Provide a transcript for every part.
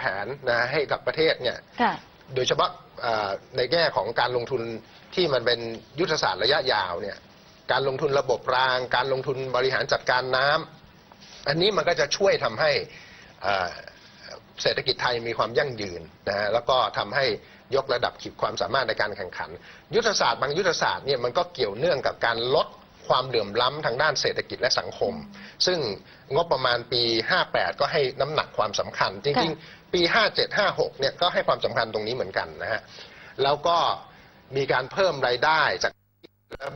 แผนนะให้กับประเทศเนี่ยค่ะ โดยเฉพาะเอ่อในแง่ของการลงทุนที่มันเป็นยุทธศาสตร์ระยะยาวเนี่ยการลงทุนระบบราง การลงทุนบริหารจัดการน้ำอันนี้มันก็จะช่วยทำให้เอ่อเศรษฐกิจไทยมีความยั่งยืนนะฮะแล้วก็ทำให้ยกระดับขีดความสามารถในการแข่งขัน ยุทธศาสตร์บางยุทธศาสตร์เนี่ยมันก็เกี่ยวเนื่องกับการลดความเหลื่อมล้ำทางด้านเศรษฐกิจและสังคม ซึ่งงบประมาณปี 58 ก็ให้น้ำหนักความสำคัญ จริงๆ ปี 57 56 เนี่ยก็ให้ความสำคัญตรงนี้เหมือนกันนะฮะแล้วก็มีการเพิ่มรายได้จาก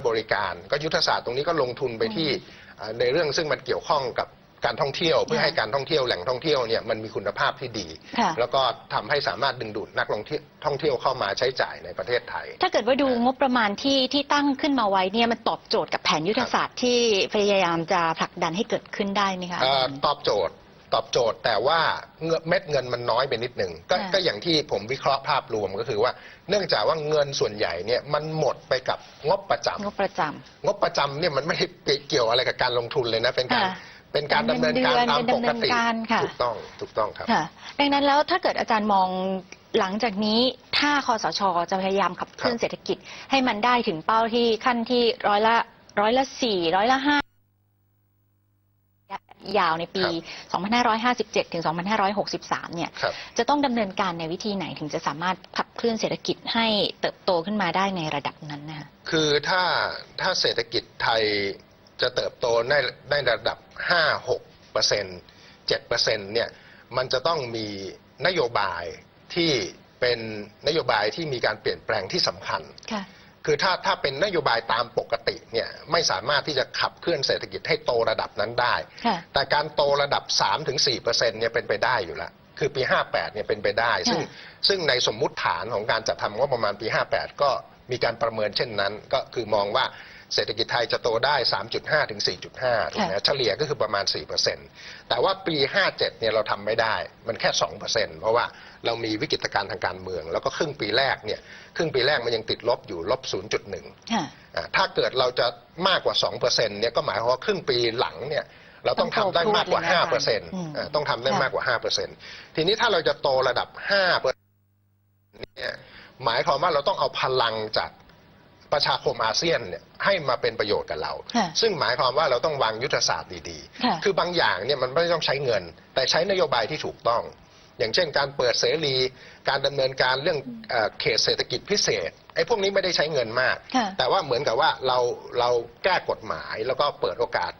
บริการ ก็ยุทธศาสตร์ตรงนี้ก็ลงทุนไปที่เอ่อในเรื่องซึ่งมันเกี่ยวข้องกับ การท่องเที่ยวเพื่อให้การท่องเที่ยวแหล่งท่องเที่ยวเนี่ยมันมีคุณภาพที่ดี ค่ะ แล้วก็ทำให้สามารถดึงดูดนักท่องเที่ยวท่องเที่ยวเข้ามาใช้จ่ายในประเทศไทย ถ้าเกิดว่าดูงบประมาณที่ที่ตั้งขึ้นมาไว้เนี่ยมันตอบโจทย์กับแผนยุทธศาสตร์ที่พยายามจะผลักดันให้เกิดขึ้นได้ไหมคะ เอ่อตอบโจทย์ตอบโจทย์แต่ว่าเงินเม็ดเงินมันน้อยไปนิดหนึ่งก็ค่ะ ก็อย่างที่ผมวิเคราะห์ภาพรวมก็คือว่า เนื่องจากว่าเงินส่วนใหญ่เนี่ยมันหมดไปกับงบประจำงบประจำ งบประจำเนี่ยมันไม่ได้เกี่ยวอะไรกับการลงทุนเลยนะเป็นการค่ะ เป็นการดำเนินการเป็นเงินเดือนตามปกติเป็นดำเนินการค่ะถูกต้องถูกต้องครับค่ะดังนั้นแล้วถ้าเกิดอาจารย์มองหลังจากนี้ถ้าคอสชจะพยายามขับเคลื่อนครับเศรษฐกิจ ให้มันได้ถึงเป้าที่ขั้นที่ร้อยละร้อยละสี่ร้อยละห้ายาวในปี 2557 ถึง 2563 เนี่ยครับจะต้องดำเนินการในวิธีไหนถึงจะสามารถขับเคลื่อนเศรษฐกิจให้เติบโตขึ้นมาได้ในระดับนั้นนะคะคือถ้าถ้าเศรษฐกิจไทย จะเติบโตในในระดับ 5 6เปอร์เซ็นต์7เปอร์เซ็นต์เนี่ยมันจะต้องมีนโยบายที่เป็นนโยบายที่มีการเปลี่ยนแปลงที่สำคัญค่ะคือถ้าถ้าเป็นนโยบายตามปกติเนี่ยไม่สามารถที่จะขับเคลื่อนเศรษฐกิจให้โตระดับนั้นได้ค่ะแต่การโตระดับ 3-4%เนี่ยเป็นไปได้อยู่แล้วคือปี 58 เนี่ยเป็นไปได้ ซึ่งค่ะซึ่งในสมมุติฐานของการจัดทำงบประมาณปี 58 ก็มีการประเมินเช่นนั้น ก็คือมองว่า เศรษฐกิจไทยจะโตได้ 3.5 ถึง 4.5ถูกไหมค่ะเฉลี่ยก็คือประมาณ 4%แต่ว่าปี 57 เนี่ยเราทำไม่ได้ มันแค่ 2%เพราะว่าเรามีวิกฤตการณ์ทางการเมือง แล้วก็ครึ่งปีแรกเนี่ย ครึ่งปีแรกมันยังติดลบอยู่ลบ 0.1ค่ะอ่าถ้าเกิดเราจะมากกว่า 2%เนี่ยก็หมายความว่าครึ่งปีหลังเนี่ยเราต้องทำได้มากกว่าต้องโตพรวดเลยนะ5%อืมอ่าต้องทำได้ค่ะมากกว่า 5%ทีนี้ถ้าเราจะโตระดับ5%เนี่ยหมายความว่าเราต้องเอาพลังจาก ประชาคมอาเซียนเนี่ยให้มาเป็นประโยชน์กับเราค่ะซึ่งหมายความว่าเราต้องวางยุทธศาสตร์ดีค่ะๆคือบางอย่างเนี่ยมันไม่ต้องใช้เงิน แต่ใช้นโยบายที่ถูกต้อง อย่างเช่น การเปิดเสรีการดำเนินการเรื่องเอ่อเขตเศรษฐกิจพิเศษไอ้พวกนี้ไม่ได้ใช้เงินมากค่ะแต่ว่าเหมือนกับว่าเราเราแก้กฎหมายแล้วก็เปิดโอกาส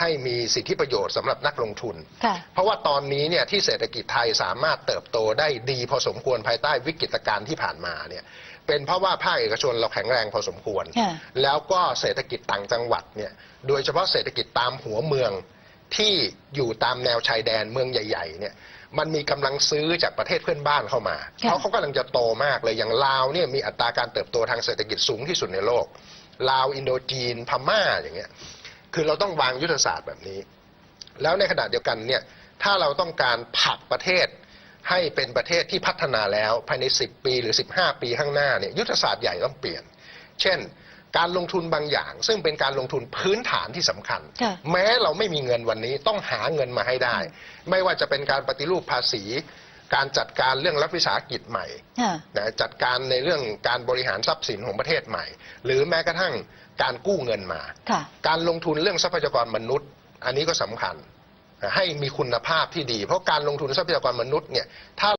ให้มีสิทธิประโยชน์สำหรับนักลงทุน ค่ะ เพราะว่าตอนนี้เนี่ยที่เศรษฐกิจไทยสามารถเติบโตได้ดีพอสมควรภายใต้วิกฤตการณ์ที่ผ่านมาเนี่ยเป็นเพราะว่าภาคเอกชนเราแข็งแรงพอสมควร ค่ะ แล้วก็เศรษฐกิจต่างจังหวัดเนี่ยโดยเฉพาะเศรษฐกิจตามหัวเมืองที่อยู่ตามแนวชายแดนเมืองใหญ่ๆเนี่ยมันมีกำลังซื้อจากประเทศเพื่อนบ้านเข้ามาค่ะ เพราะเขากำลังจะโตมากเลยอย่างลาวเนี่ยมีอัตราการเติบโตทางเศรษฐกิจสูงที่สุดในโลก ลาวอินโดจีนพม่าอย่างเงี้ย คือเราต้องวางยุทธศาสตร์แบบนี้ แล้วในขณะเดียวกันเนี่ยถ้าเราต้องการผลักประเทศให้เป็นประเทศที่พัฒนาแล้วภายใน 10 ปีหรือ 15 ปีข้างหน้าเนี่ยยุทธศาสตร์ใหญ่ต้องเปลี่ยน เช่น การลงทุนบางอย่าง ซึ่งเป็นการลงทุนพื้นฐานที่สำคัญค่ะแม้เราไม่มีเงินวันนี้ต้องหาเงินมาให้ได้ ไม่ว่าจะเป็นการปฏิรูปภาษี การจัดการเรื่องรัฐวิสาหกิจใหม่ค่ะนะจัดการในเรื่องการบริหารทรัพย์สินของประเทศใหม่ หรือแม้กระทั่งการกู้เงินมาค่ะการลงทุนเรื่องทรัพยากรมนุษย์ อันนี้ก็สำคัญให้มีคุณภาพที่ดี เพราะการลงทุนทรัพยากรมนุษย์เนี่ยถ้า